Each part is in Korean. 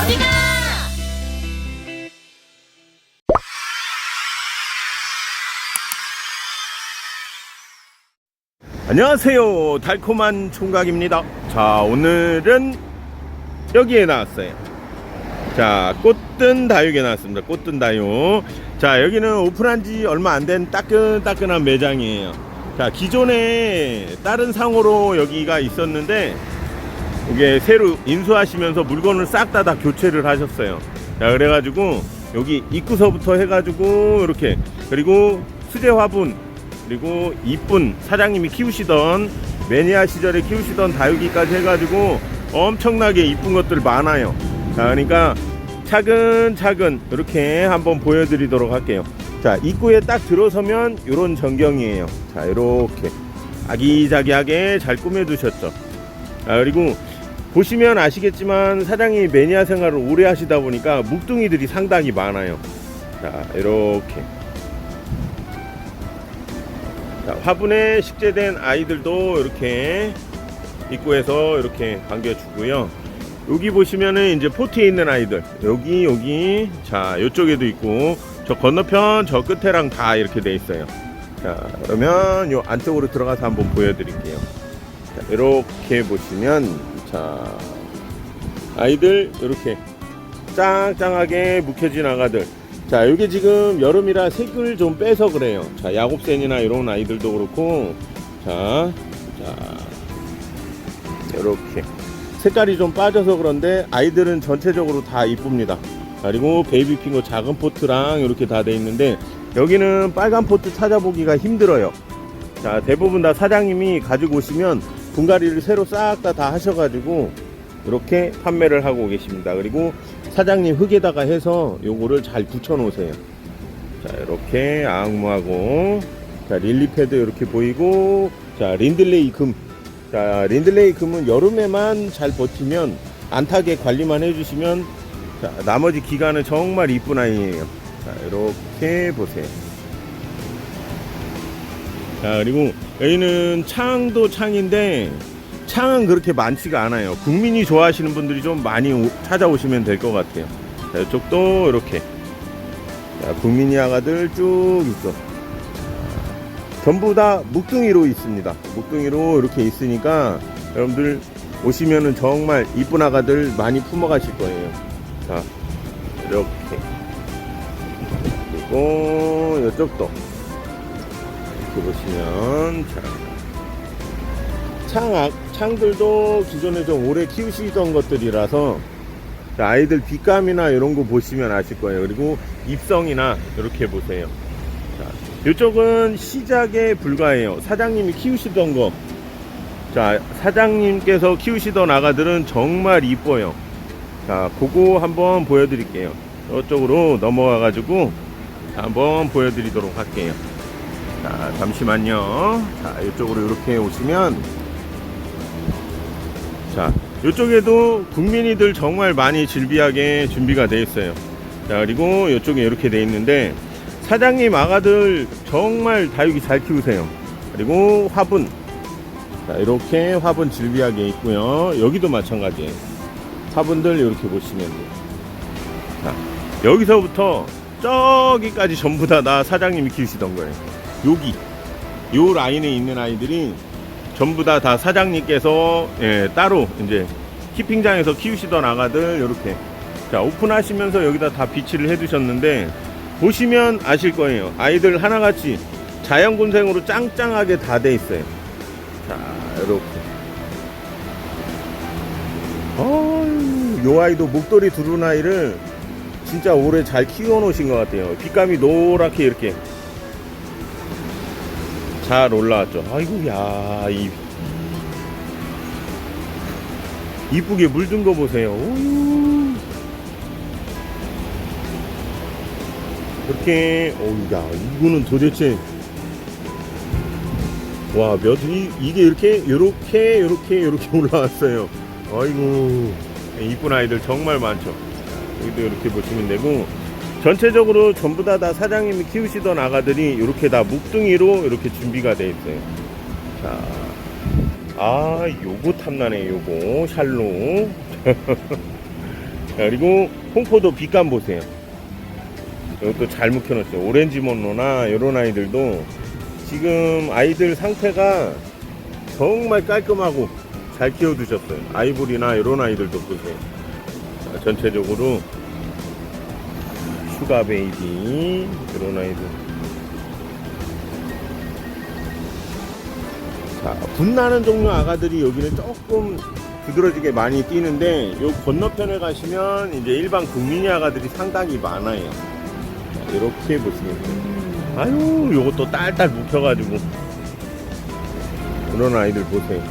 어디가? 안녕하세요. 달콤한 총각입니다. 자, 오늘은 여기에 나왔어요. 자, 꽃든 다육에 나왔습니다. 꽃든 다육. 자, 여기는 오픈한 지 얼마 안 된 따끈따끈한 매장이에요. 자, 기존에 다른 상호로 여기가 있었는데, 이게 새로 인수하시면서 물건을 싹 다 다 교체를 하셨어요. 자, 그래가지고, 여기 입구서부터 해가지고, 이렇게, 그리고 수제 화분, 그리고 이쁜 사장님이 키우시던 매니아 시절에 키우시던 다육이까지 해가지고 엄청나게 이쁜 것들 많아요. 자, 그러니까 차근차근 이렇게 한번 보여드리도록 할게요. 자, 입구에 딱 들어서면 이런 전경이에요. 자, 이렇게 아기자기하게 잘 꾸며두셨죠. 아, 그리고 보시면 아시겠지만 사장님이 매니아 생활을 오래 하시다 보니까 묵둥이들이 상당히 많아요. 자, 이렇게. 자, 화분에 식재된 아이들도 이렇게 입구에서 이렇게 반겨주고요. 여기 보시면은 이제 포트에 있는 아이들 여기 여기 자 이쪽에도 있고 저 건너편 저 끝에랑 다 이렇게 돼 있어요. 자 그러면 요 안쪽으로 들어가서 한번 보여드릴게요. 자, 이렇게 보시면 자 아이들 이렇게 짱짱하게 묵혀진 아가들 자, 이게 지금 여름이라 색을 좀 빼서 그래요. 자, 야곱센이나 이런 아이들도 그렇고, 자, 자, 이렇게 색깔이 좀 빠져서 그런데 아이들은 전체적으로 다 이쁩니다. 그리고 베이비 핑거 작은 포트랑 이렇게 다 돼 있는데 여기는 빨간 포트 찾아보기가 힘들어요. 자, 대부분 다 사장님이 가지고 오시면 분갈이를 새로 싹 다 다 하셔가지고 이렇게 판매를 하고 계십니다. 그리고 사장님 흙에다가 해서 요거를 잘 붙여 놓으세요. 자, 이렇게 악무하고 자, 릴리 패드 이렇게 보이고 자, 린들레이 금. 자, 린들레이 금은 여름에만 잘 버티면 안 타게 관리만 해 주시면 자, 나머지 기간은 정말 이쁜 아이예요. 자, 이렇게 보세요. 자, 그리고 여기는 창도 창인데 창은 그렇게 많지가 않아요. 국민이 좋아하시는 분들이 좀 많이 오- 찾아오시면 될 것 같아요. 자, 이쪽도 이렇게. 자, 국민이 아가들 쭉 있어. 전부 다 묵둥이로 있습니다. 묵둥이로 이렇게 있으니까 여러분들 오시면은 정말 이쁜 아가들 많이 품어가실 거예요. 자, 이렇게. 그리고 이쪽도. 이렇게 보시면, 자. 창, 아- 창들도 기존에 좀 오래 키우시던 것들이라서 자, 아이들 빛감이나 이런 거 보시면 아실 거예요. 그리고 입성이나 이렇게 보세요. 자, 이쪽은 시작에 불과해요. 사장님이 키우시던 거. 자, 사장님께서 키우시던 아가들은 정말 이뻐요. 자, 그거 한번 보여드릴게요. 저쪽으로 넘어가 가지고 한번 보여드리도록 할게요. 자, 잠시만요. 자, 이쪽으로 이렇게 오시면 자, 이쪽에도 국민이들 정말 많이 질비하게 준비가 되어 있어요. 자, 그리고 이쪽에 이렇게 돼 있는데 사장님 아가들 정말 다육이 잘 키우세요. 그리고 화분. 자, 이렇게 화분 질비하게 있고요. 여기도 마찬가지예요. 화분들 이렇게 보시면 돼요. 자, 여기서부터 저기까지 전부 다 나 사장님이 키우시던 거예요. 여기 요 라인에 있는 아이들이 전부 다 다 사장님께서 예, 따로 이제 키핑장에서 키우시던 아가들 이렇게 자 오픈하시면서 여기다 다 비치를 해두셨는데 보시면 아실 거예요. 아이들 하나같이 자연군생으로 짱짱하게 다 돼 있어요. 자 이렇게. 어요 아이도 목도리 두른 아이를 진짜 오래 잘 키워 놓으신 것 같아요. 빛감이 노랗게 이렇게 잘 올라왔죠. 아이고, 야, 이. 이쁘게 물든 거 보세요. 오유. 이렇게, 어우, 야, 이거는 도대체. 와, 몇, 이, 이게 이렇게, 요렇게, 요렇게, 요렇게 올라왔어요. 아이고, 이쁜 아이들 정말 많죠. 여기도 이렇게 보시면 되고, 전체적으로 전부 다, 다 사장님이 키우시던 아가들이 이렇게 다 묵둥이로 이렇게 준비가 돼 있어요. 자, 아, 요거 탐나네, 요거. 샬로. 그리고 홍포도 빛감 보세요. 이것도 잘 묵혀놓죠. 오렌지 monro나 이런 아이들도 지금 아이들 상태가 정말 깔끔하고 잘 키워두셨어요. 아이보리나 이런 아이들도 보세요. 자, 전체적으로 슈가 베이비 이런 아이들. 자, 분나는 종류 아가들이 여기는 조금 두드러지게 많이 뛰는데 요 건너편에 가시면 이제 일반 국민이 아가들이 상당히 많아요. 자, 이렇게 보시면 돼요. 아유, 요것도 딸딸 묵혀가지고 그런 아이들 보세요.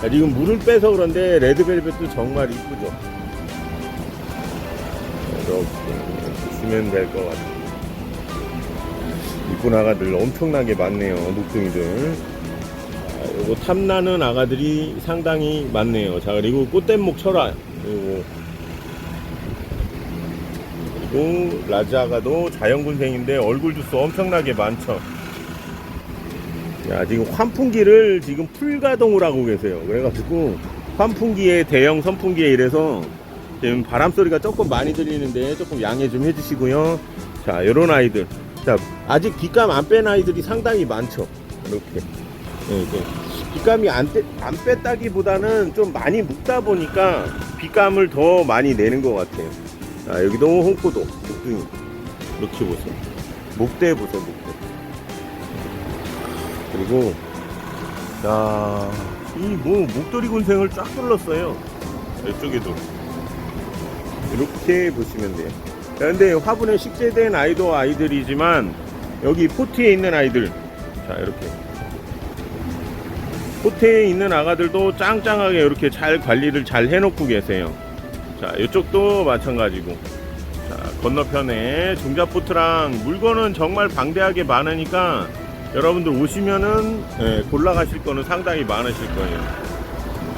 자, 지금 물을 빼서 그런데 레드벨벳도 정말 이쁘죠. 보시면 될 것 같아요. 이쁜 아가들 엄청나게 많네요. 목둥이들. 자, 요거 탐나는 아가들이 상당히 많네요. 자, 그리고 꽃댄목 철화. 그리고, 그리고 라자가도 자연군생인데 얼굴 주스 엄청나게 많죠. 야, 지금 환풍기를 지금 풀가동을 하고 계세요. 그래가지고 환풍기에 대형 선풍기에 이래서 지금 바람 소리가 조금 많이 들리는데 조금 양해 좀 해주시고요. 자, 요런 아이들. 자, 아직 빗감 안 뺀 아이들이 상당히 많죠. 이렇게. 네, 이제 빗감이 안, 떼, 안 뺐다기보다는 좀 많이 묵다 보니까 빗감을 더 많이 내는 것 같아요. 자, 여기도 홍포도, 목둥이. 이렇게 보세요. 목대 보세요, 목대. 그리고, 야, 이 뭐, 목도리 군생을 쫙 둘렀어요. 이쪽에도. 이렇게 보시면 돼요. 자, 근데 화분에 식재된 아이도 아이들이지만, 여기 포트에 있는 아이들. 자, 이렇게. 포트에 있는 아가들도 짱짱하게 이렇게 잘 관리를 잘 해놓고 계세요. 자, 이쪽도 마찬가지고. 자, 건너편에 종자 포트랑 물건은 정말 방대하게 많으니까 여러분들 오시면은 예, 골라가실 거는 상당히 많으실 거예요.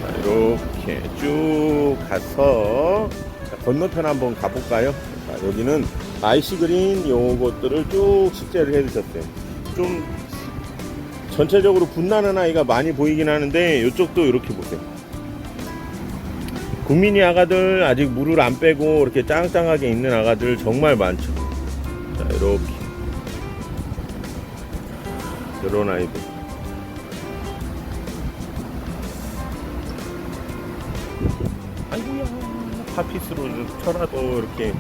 자, 이렇게 쭉 가서 자, 건너편 한번 가볼까요? 자, 여기는 아이시 그린 요것들을 쭉 식재를 해주셨어요. 좀 전체적으로 분나는 아이가 많이 보이긴 하는데 이쪽도 이렇게 보세요. 국민이 아가들 아직 물을 안 빼고 이렇게 짱짱하게 있는 아가들 정말 많죠. 자, 이렇게. 이런 아이들. 아이고야, 파피스로 좀 쳐라도 이렇게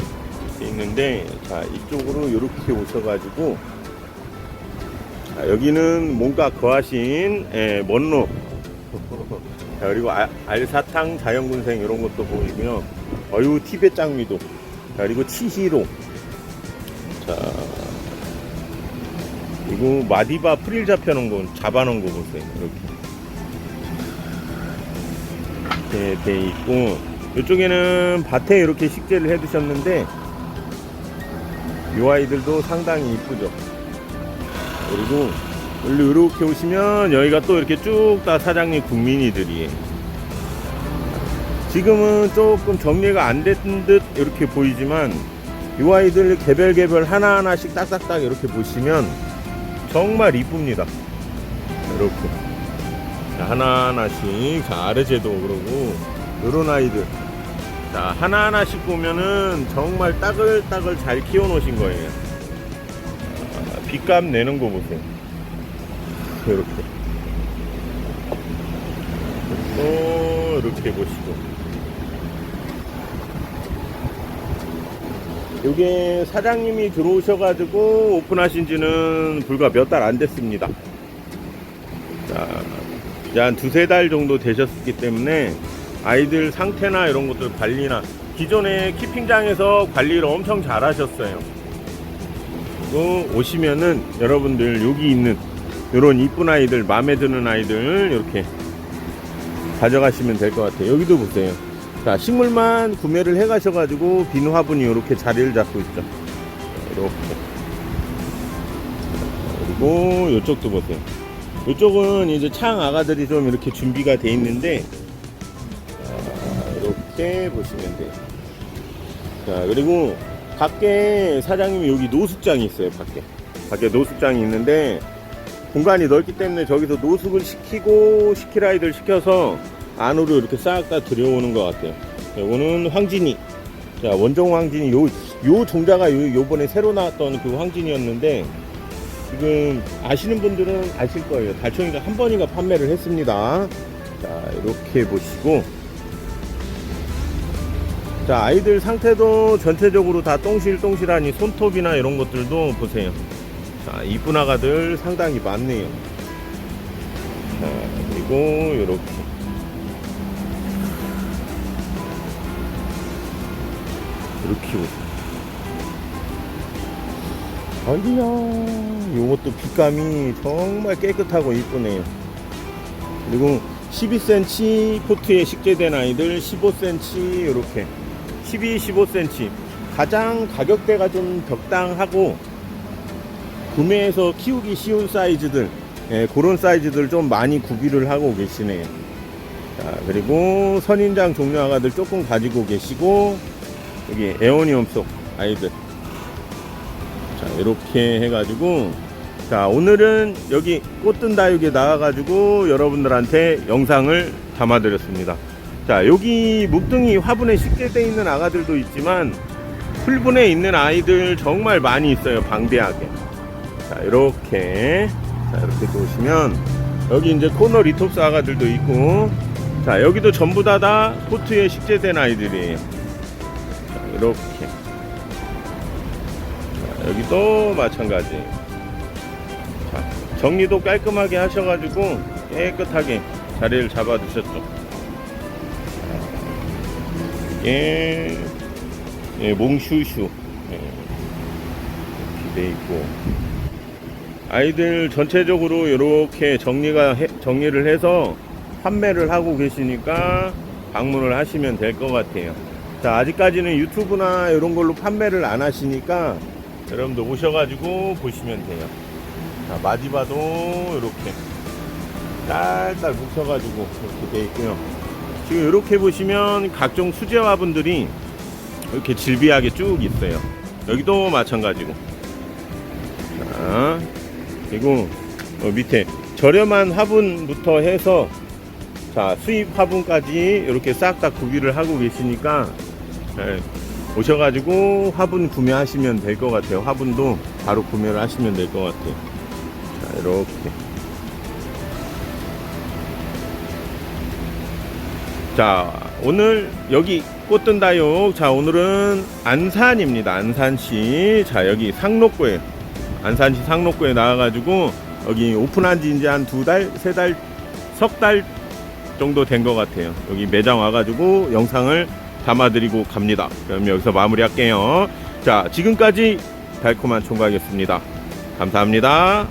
있는데, 자, 이쪽으로 이렇게 오셔가지고, 자, 여기는 뭔가 거하신, 예, 먼로. 자, 그리고 아- 알사탕 자연군생 이런 것도 보이고요. 어유 티베 짱미도. 자, 그리고 치히로. 자, 그리고 마디바 프릴 잡혀놓은 거, 잡아놓은 거 보세요. 이렇게. 이렇게 돼 있고, 이쪽에는 밭에 이렇게 식재를 해 두셨는데, 이 아이들도 상당히 이쁘죠. 그리고, 여기 이렇게 오시면, 여기가 또 이렇게 쭉 다 사장님 국민이들이에요. 지금은 조금 정리가 안 된 듯 이렇게 보이지만, 이 아이들 개별 개별 하나하나씩 딱딱딱 이렇게 보시면, 정말 이쁩니다. 이렇게. 자, 하나하나씩. 자, 아르제도 그러고, 요런 아이들. 자, 하나하나씩 보면은 정말 따글따글 잘 키워놓으신 거예요. 자, 빛감 내는 거 보세요. 이렇게. 또, 이렇게 보시고. 이게 사장님이 들어오셔가지고 오픈하신 지는 불과 몇 달 안 됐습니다. 자, 이제 한 두세 달 정도 되셨기 때문에 아이들 상태나 이런 것들 관리나 기존에 키핑장에서 관리를 엄청 잘 하셨어요. 오시면은 여러분들 여기 있는 이런 이쁜 아이들, 마음에 드는 아이들 이렇게 가져가시면 될 것 같아요. 여기도 보세요. 자, 식물만 구매를 해 가셔가지고 빈 화분이 이렇게 자리를 잡고 있죠. 이렇게. 그리고 이쪽도 보세요. 이쪽은 이제 창 아가들이 좀 이렇게 준비가 돼 있는데, 자, 이렇게 보시면 돼요. 자, 그리고 밖에 사장님이 여기 노숙장이 있어요, 밖에. 밖에 노숙장이 있는데, 공간이 넓기 때문에 저기서 노숙을 시키고, 시킬 아이들 시켜서 안으로 이렇게 싹 다 들여오는 것 같아요. 요거는 황진이. 자, 원종 황진이 요, 요 종자가 요, 요번에 새로 나왔던 그 황진이었는데, 지금 아시는 분들은 아실 거예요. 달총이가 한 번인가 판매를 했습니다. 자, 이렇게 보시고. 자, 아이들 상태도 전체적으로 다 똥실똥실하니 손톱이나 이런 것들도 보세요. 자, 이쁜 아가들 상당히 많네요. 자, 그리고 이렇게. 이렇게 보세요. 아이야, 요것도 빛감이 정말 깨끗하고 이쁘네요. 그리고 12cm 코트에 식재된 아이들 15cm 이렇게 12, 15cm 가장 가격대가 좀 적당하고 구매해서 키우기 쉬운 사이즈들 예, 그런 사이즈들 좀 많이 구비를 하고 계시네요. 자, 그리고 선인장 종류 아가들 조금 가지고 계시고 여기 에어니엄 속 아이들. 자 이렇게 해가지고 자 오늘은 여기 꽃든 다육에 나와가지고 여러분들한테 영상을 담아드렸습니다 자 여기 묵등이 화분에 식재되어 있는 아가들도 있지만 풀분에 있는 아이들 정말 많이 있어요 방대하게. 자 이렇게. 자 이렇게 보시면 여기 이제 코너 리톱스 아가들도 있고. 자 여기도 전부 다다 코트에 식재된 아이들이에요 자, 이렇게. 자, 여기도 마찬가지. 자, 정리도 깔끔하게 하셔가지고 깨끗하게 자리를 잡아 두셨죠 이게 예, 몽슈슈 예, 이렇게 돼 있고 아이들 전체적으로 이렇게 정리가 해- 정리를 해서 판매를 하고 계시니까 방문을 하시면 될 것 같아요. 자, 아직까지는 유튜브나 이런 걸로 판매를 안 하시니까 여러분들 오셔가지고 보시면 돼요. 자, 마디바도 이렇게 딸딸 뭉쳐가지고 이렇게 돼 있고요. 지금 이렇게 보시면 각종 수제 화분들이 이렇게 질비하게 쭉 있어요. 여기도 마찬가지고. 자, 그리고 어, 밑에 저렴한 화분부터 해서 자 수입 화분까지 이렇게 싹 다 구비를 하고 계시니까 예, 오셔가지고 화분 구매하시면 될 것 같아요. 화분도 바로 구매를 하시면 될 것 같아요. 자 이렇게 자 오늘 여기 꽃든 다육 자 오늘은 안산입니다. 안산시 자 여기 상록구에 안산시 상록구에 나와가지고 여기 오픈한 지 이제 한 두 달, 세 달, 석달 정도 된 것 같아요. 여기 매장 와가지고 영상을 담아드리고 갑니다. 그럼 여기서 마무리할게요. 자, 지금까지 달콤한 총각이었습니다. 감사합니다.